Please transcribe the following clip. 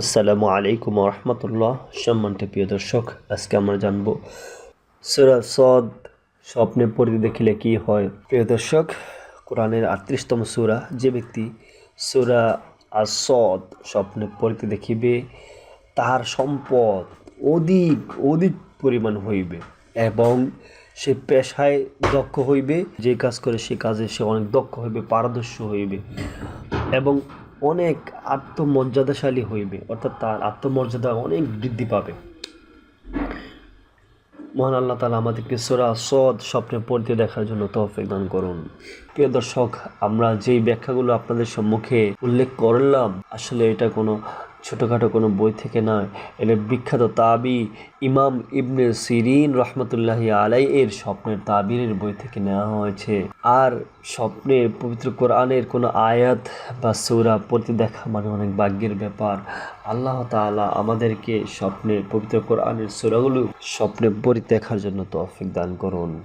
আসসালামু আলাইকুম রহমতুল্লাহ। সম্মানিত প্রিয় দর্শক, আজকে আমরা জানব সুরা সদ স্বপ্নে পড়তে দেখিলে কি হয়? প্রিয় দর্শক, কোরআনের আটত্রিশতম সুরা, যে ব্যক্তি সুরা আসদ স্বপ্নে পড়তে দেখিবে, তাহার সম্পদ অধিক অধিক পরিমাণ হইবে এবং সে পেশায় দক্ষ হইবে, যে কাজ করে সে কাজে সে অনেক দক্ষ হইবে, পারদর্শী হইবে এবং অনেক আত্মমর্যাদাশালী হইবে, অর্থাৎ তার আত্মমর্যাদা অনেক বৃদ্ধি পাবে। মহান আল্লাহ তালা আমাদেরকে সোরা সদ স্বপ্নে পড়তে দেখার জন্য তহফেক দান করুন। প্রিয় দর্শক, আমরা যেই ব্যাখ্যাগুলো আপনাদের সম্মুখে উল্লেখ করলাম, আসলে এটা কোনো ছোটোখাটো কোনো বই থেকে নয়। এটা বিখ্যাত তাবি ইমাম ইবনে সিরিন রহমতুল্লাহ আলাই এর স্বপ্নের তাবিরের বই থেকে নেওয়া হয়েছে। আর স্বপ্নে পবিত্র কোরআনের কোনো আয়াত বা সৌরা পড়তে দেখা মানে অনেক ভাগ্যের ব্যাপার। আল্লাহ তাআলা আমাদেরকে স্বপ্নে পবিত্র কোরআনের সৌরাগুলো স্বপ্নে পড়তে দেখার জন্য তৌফিক দান করুন।